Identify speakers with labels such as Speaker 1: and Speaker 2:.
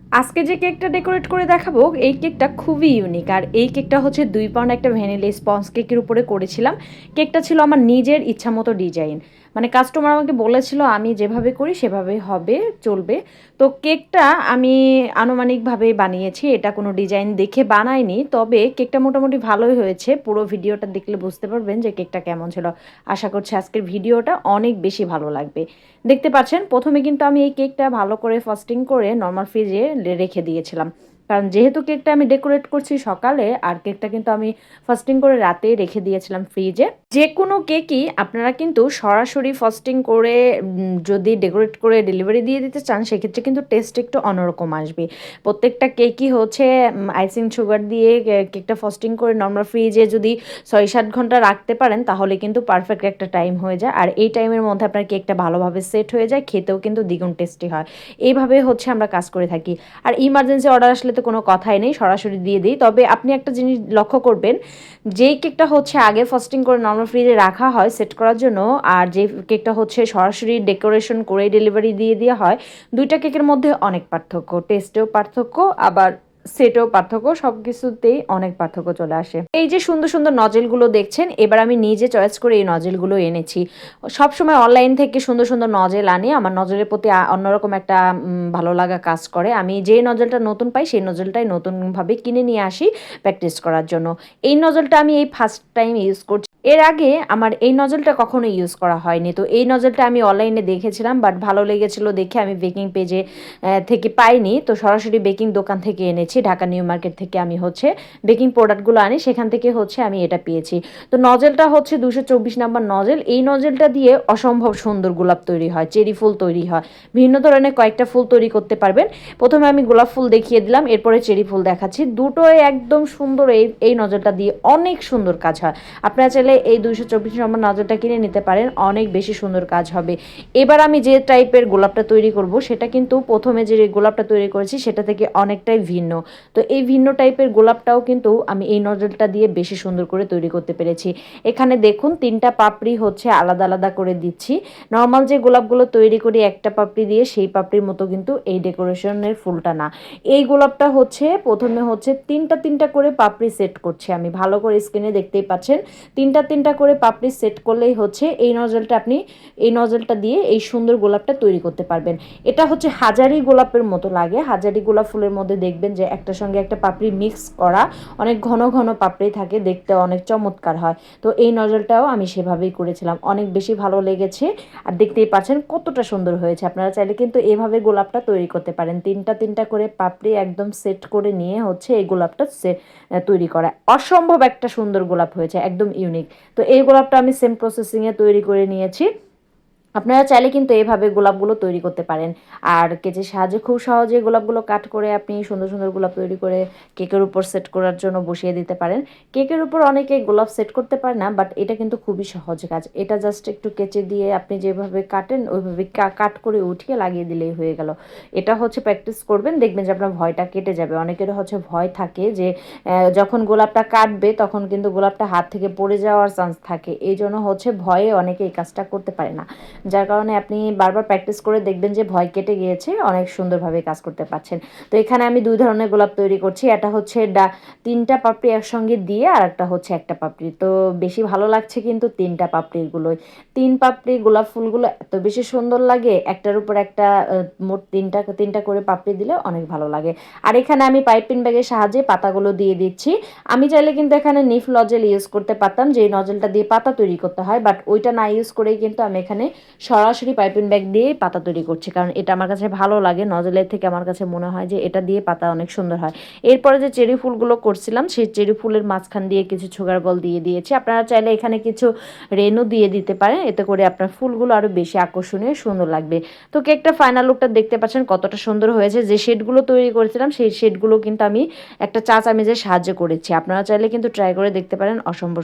Speaker 1: আজকে যে কেকটা ডেকোরেট করে দেখাবো, এই কেকটা খুবই ইউনিক আর এই কেকটা হচ্ছে দুই পাউন্ড একটা ভ্যানিলা স্পঞ্জ কেকের উপরে করেছিলাম। কেকটা ছিল আমার নিজের ইচ্ছা মতো ডিজাইন মানে কাস্টমার আমাকে বলেছিল, আমি যেভাবে করি সেভাবে হবে, চলবে। তো কেকটা আমি আনুমানিকভাবে বানিয়েছি, এটা কোনো ডিজাইন দেখে বানাইনি, তবে কেকটা মোটামুটি ভালোই হয়েছে। পুরো ভিডিওটা দেখলে বুঝতে পারবেন যে কেকটা কেমন ছিল। আশা করছি আজকের ভিডিওটা অনেক বেশি ভালো লাগবে। দেখতে পাচ্ছেন, প্রথমে কিন্তু আমি এই কেকটা ভালো করে ফাস্টিং করে নর্মাল ফ্রিজে রেখে দিয়েছিলাম। কারণ যেহেতু কেকটা আমি ডেকোরেট করছি সকালে, আর কেকটা কিন্তু আমি ফাস্টিং করে রাতে রেখে দিয়েছিলাম ফ্রিজে যে কোনো কেকই আপনারা কিন্তু সরাসরি ফস্টিং করে যদি ডেকোরেট করে ডেলিভারি দিয়ে দিতে চান, সেক্ষেত্রে কিন্তু টেস্ট একটু অন্যরকম আসবে। প্রত্যেকটা কেকই হচ্ছে আইসিং সুগার দিয়ে কেকটা ফস্টিং করে নর্মাল ফ্রিজে যদি ছয় সাত ঘণ্টা রাখতে পারেন, তাহলে কিন্তু পারফেক্ট একটা টাইম হয়ে যায়। আর এই টাইমের মধ্যে আপনার কেকটা ভালোভাবে সেট হয়ে যায়, খেতেও কিন্তু দ্বিগুণ টেস্টি হয়। এইভাবে হচ্ছে আমরা কাজ করে থাকি। আর ইমার্জেন্সি অর্ডার আসলে তো কোনো কথাই নেই, সরাসরি দিয়ে দিই। তবে আপনি একটা জিনিস লক্ষ্য করবেন, যেই কেকটা হচ্ছে আগে ফস্টিং করে নর্মাল ফ্রিজে রাখা হয় সেট করার জন্য, আর যে কেকটা হচ্ছে সরাসরি ডেকোরেশন করে ডেলিভারি দিয়ে দেওয়া হয়, দুইটা কেকের মধ্যে অনেক পার্থক্য। টেস্টেও পার্থক্য, আবার সেটেও পার্থক্য সব কিছুতেই অনেক পার্থক্য চলে আসে। এই যে সুন্দর সুন্দর নজেলগুলো দেখছেন, এবার আমি নিজে চয়েস করে এই নজেলগুলো এনেছি। সবসময় অনলাইন থেকে সুন্দর সুন্দর নজেল আনি, আমার নজলের প্রতি অন্যরকম একটা ভালো লাগা কাজ করে। আমি যে নজলটা নতুন পাই, সেই নজেলটাই নতুনভাবে কিনে নিয়ে আসি প্র্যাকটিস করার জন্য। এই নজলটা আমি এই ফার্স্ট টাইম ইউজ করছি। এর আগে আমার এই নজলটা কখনো ইউজ করা হয়নি। তো এই নজলটা আমি অনলাইনে দেখেছিলাম বাট ভালো লেগেছিল দেখে আমি বেকিং পেজে থেকে পাইনি। তো সরাসরি বেকিং দোকান থেকে এনেছি, ঢাকা নিউ মার্কেট থেকে আমি হচ্ছে বেকিং প্রোডাক্টগুলো আনি, সেখান থেকে হচ্ছে আমি এটা পেয়েছি। তো নজেলটা হচ্ছে দুশো চব্বিশ নাম্বার নজেল। এই নজেলটা দিয়ে অসম্ভব সুন্দর গোলাপ তৈরি হয়, চেরি ফুল তৈরি হয়। ভিন্ন ধরনের কয়েকটা ফুল তৈরি করতে পারবেন। প্রথমে আমি গোলাপ ফুল দেখিয়ে দিলাম, এরপরে চেরি ফুল দেখাচ্ছি। দুটোই একদম সুন্দর এই এই নজলটা দিয়ে অনেক সুন্দর কাজ হয়। আপনারা চাইলে এই দুইশো চব্বিশ নম্বর নজলটা কিনে নিতে পারেন। অনেক বেশি সুন্দর কাজ হবে। এবার আমি যে টাইপের গোলাপটা তৈরি করব, সেটা কিন্তু প্রথমে যে গোলাপটা তৈরি করেছি, সেটা থেকে অনেকটাই ভিন্ন। তো এই ভিন্ন টাইপের গোলাপটাও কিন্তু আমি এই নজলটা দিয়ে বেশি সুন্দর করে তৈরি করতে পেরেছি। এখানে দেখুন, তিনটা পাপড়ি হচ্ছে আলাদা আলাদা করে দিচ্ছি। নর্মাল যে গোলাপগুলো তৈরি করি, একটা পাপড়ি দিয়ে, সেই পাপড়ির মতো কিন্তু এই ডেকোরেশনের ফুলটা না। এই গোলাপটা হচ্ছে, প্রথমে হচ্ছে তিনটা তিনটা করে পাপড়ি সেট করছি আমি। ভালো করে স্ক্রিনে দেখতেই পাচ্ছেন। তিনটা তিনটা করে পাপড়ি সেট করলেই হচ্ছে এই নজলটা আপনি, এই নজলটা দিয়ে এই সুন্দর গোলাপটা তৈরি করতে পারবেন। এটা হচ্ছে হাজারি গোলাপের মতো লাগে। হাজারি গোলাপ ফুলের মধ্যে দেখবেন যে একটা সঙ্গে একটা পাপড়ি মিক্স করা, অনেক ঘন ঘন পাপড়ি থাকে, দেখতে অনেক চমৎকার হয়। তো এই নজলটাও আমি সেভাবেই করেছিলাম। অনেক বেশি ভালো লেগেছে আর দেখতেই পাচ্ছেন কতটা সুন্দর হয়েছে। আপনারা চাইলে কিন্তু এভাবে গোলাপটা তৈরি করতে পারেন। তিনটা তিনটা করে পাপড়ি একদম সেট করে নিয়ে হচ্ছে এই গোলাপটা তৈরি করা। অসম্ভব একটা সুন্দর গোলাপ হয়েছে, একদম ইউনিক। তো এই গোলাপটা আমি সেম প্রসেসিংয়ে তৈরি করে নিয়েছি। আপনারা চাইলে কিন্তু এইভাবে গোলাপগুলো তৈরি করতে পারেন। আর কেচের সাহায্যে খুব সহজে গোলাপগুলো কাট করে আপনি সুন্দর সুন্দর গোলাপ তৈরি করে কেকের উপর সেট করার জন্য বসিয়ে দিতে পারেন। কেকের উপর অনেকে গোলাপ সেট করতে পারে না বাট এটা কিন্তু খুবই সহজ কাজ। এটা জাস্ট একটু কেচে দিয়ে আপনি যেভাবে কাটেন, ওইভাবে কাট করে উঠিয়ে লাগিয়ে দিলেই হয়ে গেল। এটা হচ্ছে প্র্যাকটিস করবেন, দেখবেন যে আপনার ভয়টা কেটে যাবে। অনেকের হচ্ছে ভয় থাকে যে যখন গোলাপটা কাটবে তখন কিন্তু গোলাপটা হাত থেকে পড়ে যাওয়ার চান্স থাকে। এই জন্য হচ্ছে ভয়ে অনেকে এই কাজটা করতে পারে না। যার কারণে আপনি বারবার প্র্যাকটিস করে দেখবেন যে ভয় কেটে গিয়েছে, অনেক সুন্দরভাবে কাজ করতে পারছেন। তো এখানে আমি দুই ধরনের গোলাপ তৈরি করছি এটা হচ্ছে ডা, তিনটা পাপড়ি একসঙ্গে দিয়ে আর একটা হচ্ছে একটা পাপড়ি। তো বেশি ভালো লাগছে কিন্তু তিনটা পাপড়িগুলোই। তিন পাপড়ি গোলাপ ফুলগুলো এত বেশি সুন্দর লাগে, একটার উপর একটা মোট তিনটা তিনটা করে পাপড়ি দিলে অনেক ভালো লাগে। আর এখানে আমি পাইপিং ব্যাগের সাহায্যে পাতাগুলো দিয়ে দিচ্ছি। আমি চাইলে কিন্তু এখানে নিফ নজেল ইউজ করতে পারতাম যে নজেলটা দিয়ে পাতা তৈরি করতে হয় বাট ওইটা না ইউজ করেই কিন্তু আমি এখানে সরাসরি পাইপিং ব্যাগ দিয়ে পাতা তৈরি করছি, কারণ এটা আমার কাছে ভালো লাগে। নজলের থেকে আমার কাছে মনে হয় যে এটা দিয়ে পাতা অনেক সুন্দর হয়। এরপরে যে চেরি ফুলগুলো করছিলাম, সেই চেরি ফুলের মাঝখান দিয়ে কিছু সুগার বল দিয়ে দিয়েছি। আপনারা চাইলে এখানে কিছু রেনু দিয়ে দিতে পারেন। এতে করে আপনার ফুলগুলো আরও বেশি আকর্ষণীয়, সুন্দর লাগবে। তো কেকটা ফাইনাল লুকটা দেখতে পাচ্ছেন কতটা সুন্দর হয়েছে। যে শেডগুলো তৈরি করেছিলাম, সেই শেডগুলো কিন্তু আমি একটা চা চামচের সাহায্য করেছি। আপনারা চাইলে কিন্তু ট্রাই করে দেখতে পারেন, অসম্ভব